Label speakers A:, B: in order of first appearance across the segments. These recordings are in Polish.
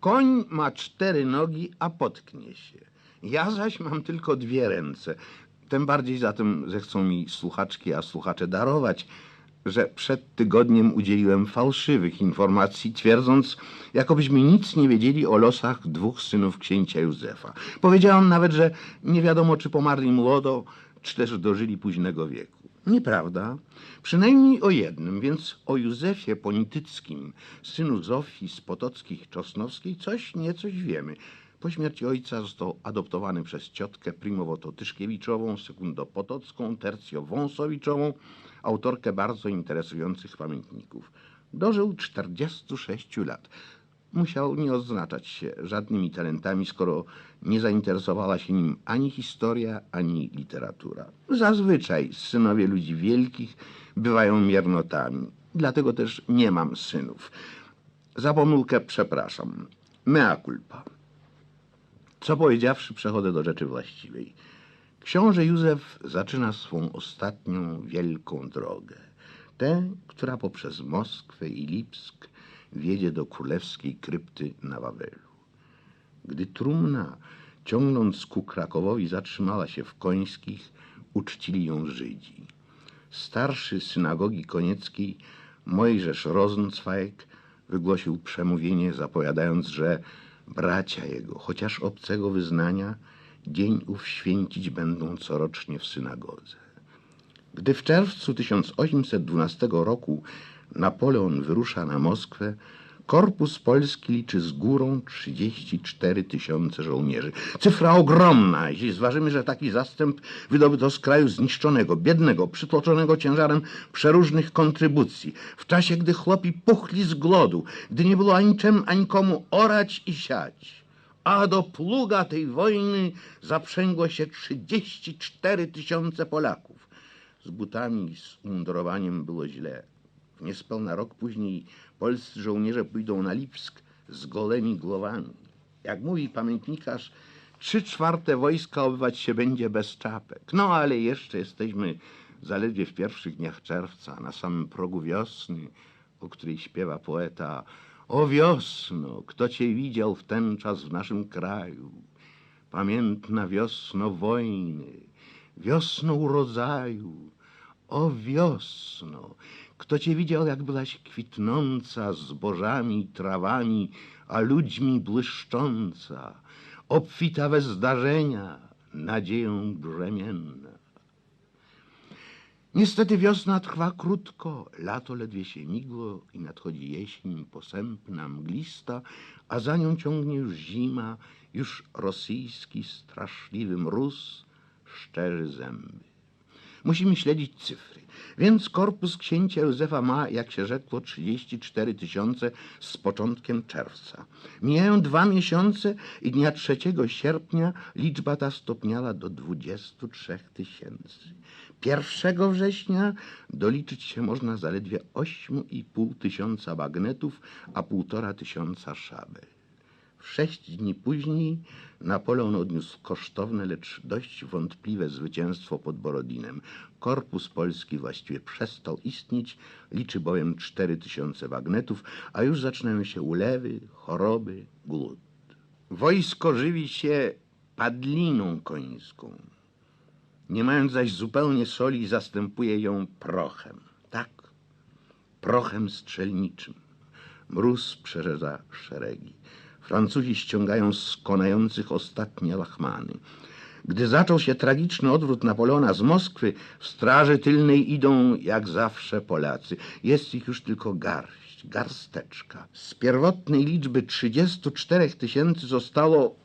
A: Koń ma cztery nogi, a potknie się. Ja zaś mam tylko dwie ręce. Tym bardziej zatem zechcą mi słuchaczki, a słuchacze darować, że przed tygodniem udzieliłem fałszywych informacji, twierdząc, jakobyśmy nic nie wiedzieli o losach dwóch synów księcia Józefa. Powiedziałam nawet, że nie wiadomo, czy pomarli młodo, czy też dożyli późnego wieku. Nieprawda. Przynajmniej o jednym, więc o Józefie Ponityckim, synu Zofii z Potockich Czosnowskiej, coś niecoś wiemy. Po śmierci ojca został adoptowany przez ciotkę Primowoto Tyszkiewiczową, sekundo Potocką, tercjo Wąsowiczową, autorkę bardzo interesujących pamiętników. Dożył 46 lat. Musiał nie odznaczać się żadnymi talentami, skoro nie zainteresowała się nim ani historia, ani literatura. Zazwyczaj synowie ludzi wielkich bywają miernotami, dlatego też nie mam synów. Za pomyłkę przepraszam. Mea culpa. Co powiedziawszy, przechodzę do rzeczy właściwej. Książę Józef zaczyna swą ostatnią wielką drogę. Tę, która poprzez Moskwę i Lipsk wiedzie do królewskiej krypty na Wawelu. Gdy trumna, ciągnąc ku Krakowowi, zatrzymała się w Końskich, uczcili ją Żydzi. Starszy synagogi konieckiej, Mojżesz Rosenzweig, wygłosił przemówienie, zapowiadając, że bracia jego, chociaż obcego wyznania, dzień ów święcić będą corocznie w synagodze. Gdy w czerwcu 1812 roku Napoleon wyrusza na Moskwę, korpus polski liczy z górą 34 tysiące żołnierzy. Cyfra ogromna, jeśli zważymy, że taki zastęp wydobyto z kraju zniszczonego, biednego, przytłoczonego ciężarem przeróżnych kontrybucji, w czasie, gdy chłopi puchli z głodu, gdy nie było ani czym, ani komu orać i siać. A do pluga tej wojny zaprzęgło się 34 tysiące Polaków. Z butami i z umundurowaniem było źle. Niespełna rok później polscy żołnierze pójdą na Lipsk z golemi głowami. Jak mówi pamiętnikarz, trzy czwarte wojska obywać się będzie bez czapek. No ale jeszcze jesteśmy zaledwie w pierwszych dniach czerwca, na samym progu wiosny, o której śpiewa poeta O wiosno, kto cię widział w ten czas w naszym kraju? Pamiętna wiosno wojny, wiosno urodzaju, o wiosno, kto cię widział, jak byłaś kwitnąca zbożami, trawami, a ludźmi błyszcząca, obfita we zdarzenia, nadzieją brzemienna. Niestety wiosna trwa krótko, lato ledwie się migło i nadchodzi jesień posępna, mglista, a za nią ciągnie już zima, już rosyjski straszliwy mróz szczerzy zęby. Musimy śledzić cyfry. Więc korpus księcia Józefa ma, jak się rzekło, 34 tysiące z początkiem czerwca. Mijają dwa miesiące i dnia 3 sierpnia liczba ta stopniała do 23 tysięcy. 1 września doliczyć się można zaledwie 8,5 tysiąca bagnetów, a półtora tysiąca szabel. Sześć dni później Napoleon odniósł kosztowne, lecz dość wątpliwe zwycięstwo pod Borodinem. Korpus polski właściwie przestał istnieć, liczy bowiem cztery tysiące bagnetów, a już zaczynają się ulewy, choroby, głód. Wojsko żywi się padliną końską. Nie mając zaś zupełnie soli, zastępuje ją prochem. Tak, prochem strzelniczym. Mróz przerzedza szeregi. Francuzi ściągają z konających ostatnie lachmany. Gdy zaczął się tragiczny odwrót Napoleona z Moskwy, w straży tylnej idą jak zawsze Polacy. Jest ich już tylko garść, garsteczka. Z pierwotnej liczby 34 tysięcy zostało,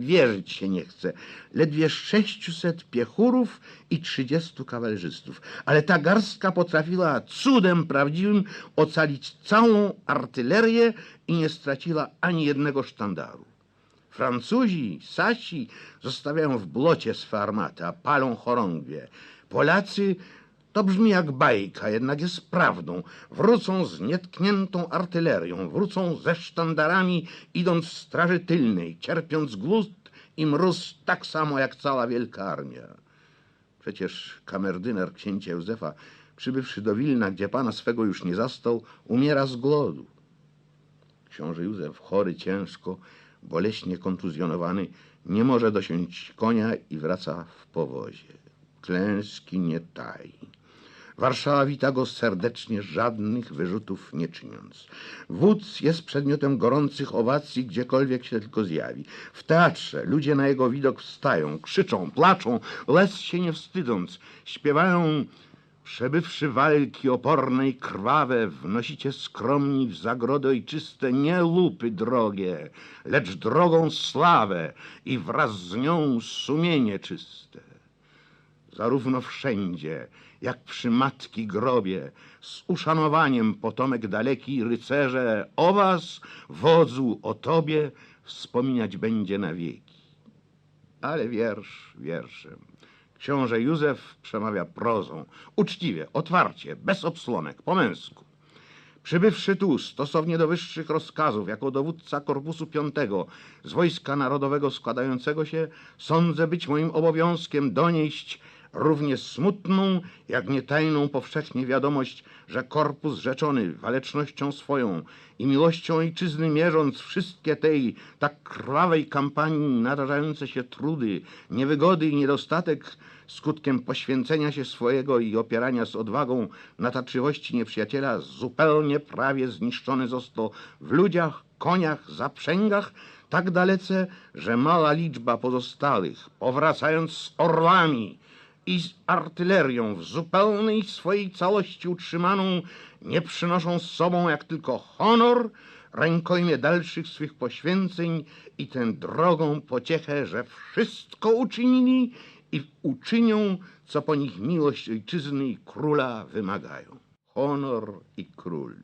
A: wierzyć się nie chce, ledwie 600 piechurów i 30 kawalerzystów. Ale ta garstka potrafiła cudem prawdziwym ocalić całą artylerię i nie straciła ani jednego sztandaru. Francuzi, Sasi zostawiają w blocie swe armaty, a palą chorągwie. Polacy, to brzmi jak bajka, jednak jest prawdą. Wrócą z nietkniętą artylerią, wrócą ze sztandarami, idąc w straży tylnej, cierpiąc głód i mróz tak samo jak cała wielka armia. Przecież kamerdyner księcia Józefa, przybywszy do Wilna, gdzie pana swego już nie zastał, umiera z głodu. Książę Józef, chory ciężko, boleśnie kontuzjonowany, nie może dosiąść konia i wraca w powozie. Klęski nie tai. Warszawa wita go serdecznie, żadnych wyrzutów nie czyniąc. Wódz jest przedmiotem gorących owacji, gdziekolwiek się tylko zjawi. W teatrze ludzie na jego widok wstają, krzyczą, placzą, les się nie wstydząc, śpiewają Przebywszy walki oporne i krwawe, wnosicie skromni w zagrody ojczyste nie lupy drogie, lecz drogą sławę i wraz z nią sumienie czyste zarówno wszędzie, jak przy matki grobie, z uszanowaniem potomek daleki rycerze o was, wodzu, o tobie wspominać będzie na wieki. Ale wiersz wierszem. Książę Józef przemawia prozą, uczciwie, otwarcie, bez obsłonek, po męsku. Przybywszy tu, stosownie do wyższych rozkazów, jako dowódca Korpusu Piątego z Wojska Narodowego składającego się, sądzę być moim obowiązkiem donieść równie smutną, jak nie tajną powszechnie wiadomość, że korpus rzeczony walecznością swoją i miłością ojczyzny mierząc wszystkie tej tak krwawej kampanii narażające się trudy, niewygody i niedostatek skutkiem poświęcenia się swojego i opierania z odwagą natarczywości nieprzyjaciela zupełnie prawie zniszczony został w ludziach, koniach, zaprzęgach, tak dalece, że mała liczba pozostałych, powracając z orłami, i z artylerią w zupełnej swojej całości utrzymaną nie przynoszą z sobą jak tylko honor, rękojmie dalszych swych poświęceń i tę drogą pociechę, że wszystko uczynili i uczynią, co po nich miłość ojczyzny i króla wymagają. Honor i król.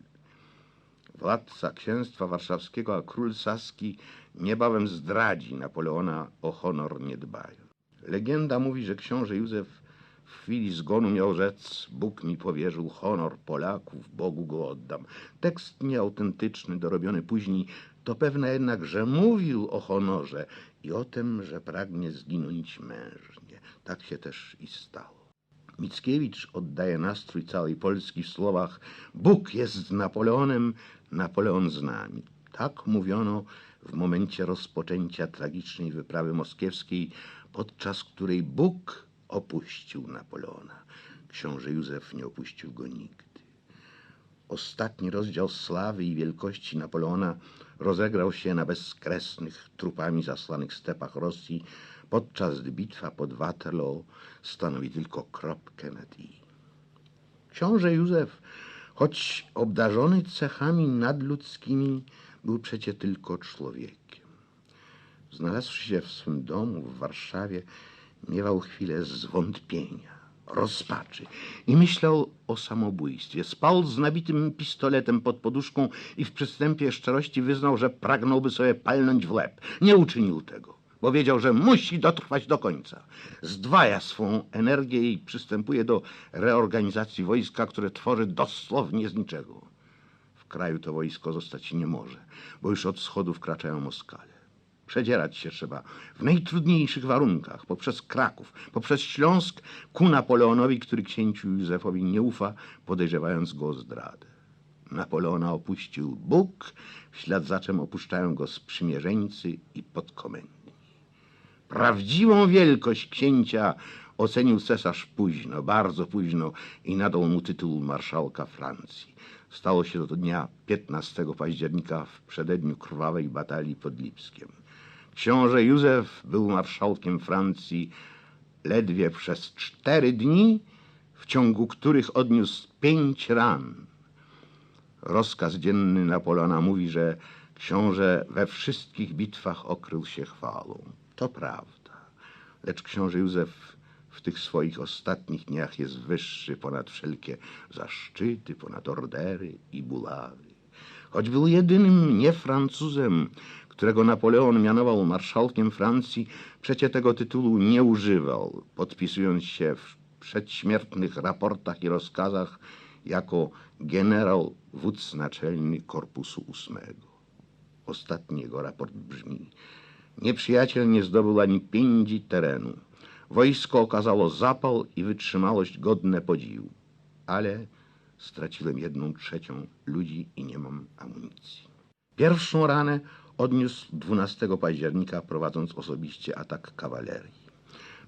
A: Władca księstwa warszawskiego, a król saski niebawem zdradzi Napoleona o honor nie dbają. Legenda mówi, że książę Józef w chwili zgonu miał rzec Bóg mi powierzył honor Polaków, Bogu go oddam. Tekst nieautentyczny, dorobiony później, to pewne jednak, że mówił o honorze i o tym, że pragnie zginąć mężnie. Tak się też i stało. Mickiewicz oddaje nastrój całej Polski w słowach Bóg jest z Napoleonem, Napoleon z nami. Tak mówiono w momencie rozpoczęcia tragicznej wyprawy moskiewskiej, podczas której Bóg opuścił Napoleona. Książę Józef nie opuścił go nigdy. Ostatni rozdział sławy i wielkości Napoleona rozegrał się na bezkresnych, trupami zaslanych stepach Rosji, podczas gdy bitwa pod Waterloo stanowi tylko kropkę nad i. Książę Józef, choć obdarzony cechami nadludzkimi, był przecie tylko człowiekiem. Znalazłszy się w swym domu w Warszawie, miewał chwilę zwątpienia, rozpaczy i myślał o samobójstwie. Spał z nabitym pistoletem pod poduszką i w przystępie szczerości wyznał, że pragnąłby sobie palnąć w łeb. Nie uczynił tego, bo wiedział, że musi dotrwać do końca. Zdwaja swą energię i przystępuje do reorganizacji wojska, które tworzy dosłownie z niczego. W kraju to wojsko zostać nie może, bo już od wschodu wkraczają Moskale. Przedzierać się trzeba w najtrudniejszych warunkach, poprzez Kraków, poprzez Śląsk, ku Napoleonowi, który księciu Józefowi nie ufa, podejrzewając go o zdradę. Napoleona opuścił Bóg, w ślad za czym opuszczają go sprzymierzeńcy i podkomendni. Prawdziwą wielkość księcia ocenił cesarz późno, bardzo późno i nadał mu tytuł marszałka Francji. Stało się to dnia 15 października w przededniu krwawej batalii pod Lipskiem. Książę Józef był marszałkiem Francji ledwie przez cztery dni, w ciągu których odniósł pięć ran. Rozkaz dzienny Napoleona mówi, że książę we wszystkich bitwach okrył się chwałą. To prawda. Lecz książę Józef w tych swoich ostatnich dniach jest wyższy ponad wszelkie zaszczyty, ponad ordery i buławy. Choć był jedynym nie Francuzem, którego Napoleon mianował marszałkiem Francji, przecie tego tytułu nie używał, podpisując się w przedśmiertnych raportach i rozkazach jako generał wódz naczelny Korpusu ósmego. Ostatni jego raport brzmi Nieprzyjaciel nie zdobył ani pięci terenu. Wojsko okazało zapał i wytrzymałość godne podziwu, ale straciłem jedną trzecią ludzi i nie mam amunicji. Pierwszą ranę odniósł 12 października, prowadząc osobiście atak kawalerii.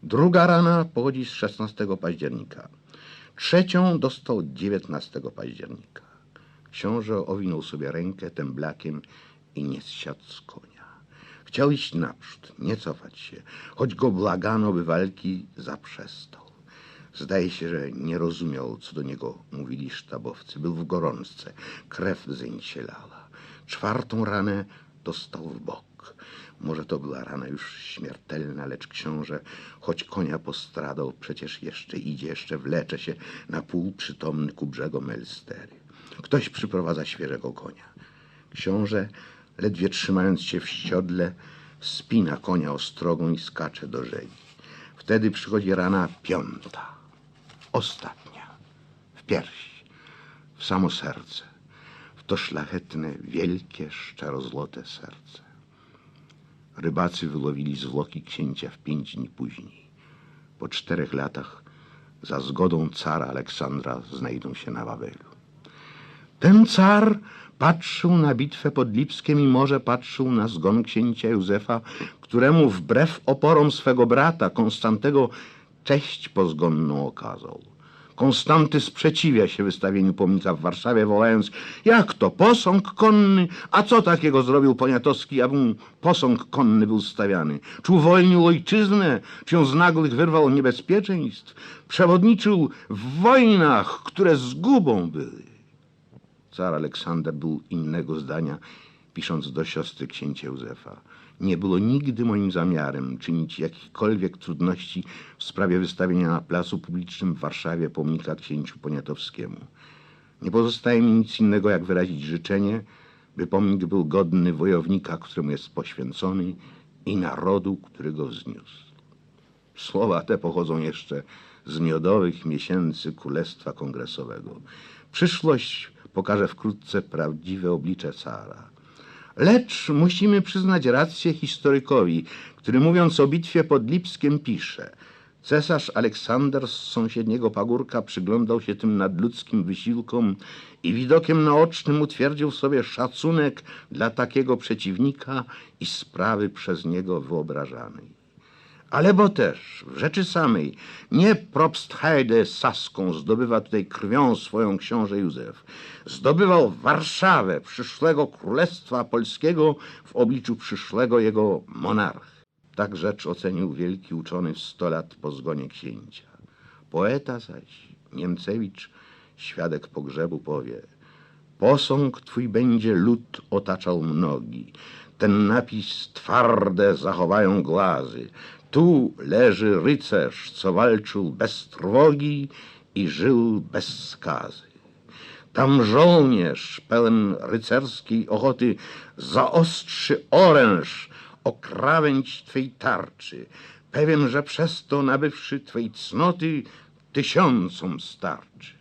A: Druga rana pochodzi z 16 października. Trzecią dostał 19 października. Książę owinął sobie rękę temblakiem i nie zsiadł z konia. Chciał iść naprzód, nie cofać się, choć go błagano, by walki zaprzestał. Zdaje się, że nie rozumiał, co do niego mówili sztabowcy. Był w gorączce, krew zeń się. Czwartą ranę dostał w bok. Może to była rana już śmiertelna, lecz książę, choć konia postradał, przecież jeszcze idzie, jeszcze wlecze się na pół przytomny ku brzegom Elstery. Ktoś przyprowadza świeżego konia. Książę, ledwie trzymając się w siodle, spina konia ostrogą i skacze do rzeki. Wtedy przychodzi rana piąta, ostatnia, w pierś, w samo serce, w to szlachetne, wielkie, szczerozłote serce. Rybacy wylowili zwłoki księcia w pięć dni później. Po czterech latach, za zgodą cara Aleksandra, znajdą się na Wawelu. Ten car patrzył na bitwę pod Lipskiem i może patrzył na zgon księcia Józefa, któremu wbrew oporom swego brata Konstantego cześć pozgonną okazał. Konstanty sprzeciwia się wystawieniu pomnika w Warszawie, wołając jak to, posąg konny? A co takiego zrobił Poniatowski, aby posąg konny był stawiany? Czy uwolnił ojczyznę? Czy ją z nagłych wyrwał od niebezpieczeństw? Przewodniczył w wojnach, które zgubą były. Car Aleksander był innego zdania, pisząc do siostry księcia Józefa. Nie było nigdy moim zamiarem czynić jakichkolwiek trudności w sprawie wystawienia na placu publicznym w Warszawie pomnika księciu Poniatowskiemu. Nie pozostaje mi nic innego, jak wyrazić życzenie, by pomnik był godny wojownika, któremu jest poświęcony i narodu, który go wzniósł. Słowa te pochodzą jeszcze z miodowych miesięcy Królestwa Kongresowego. Przyszłość pokaże wkrótce prawdziwe oblicze cara. Lecz musimy przyznać rację historykowi, który mówiąc o bitwie pod Lipskiem pisze Cesarz Aleksander z sąsiedniego pagórka przyglądał się tym nadludzkim wysiłkom i widokiem naocznym utwierdził sobie szacunek dla takiego przeciwnika i sprawy przez niego wyobrażanej. Ale bo też w rzeczy samej nie Probstheide Saską zdobywa tutaj krwią swoją książę Józef. Zdobywał Warszawę, przyszłego królestwa polskiego w obliczu przyszłego jego monarchy. Tak rzecz ocenił wielki uczony sto lat po zgonie księcia. Poeta zaś, Niemcewicz, świadek pogrzebu powie Posąg twój będzie lud otaczał mnogi. Ten napis twarde zachowają głazy. Tu leży rycerz, co walczył bez trwogi i żył bez skazy. Tam żołnierz pełen rycerskiej ochoty zaostrzy oręż o krawędź twej tarczy, pewien, że przez to nabywszy twej cnoty tysiącom starczy.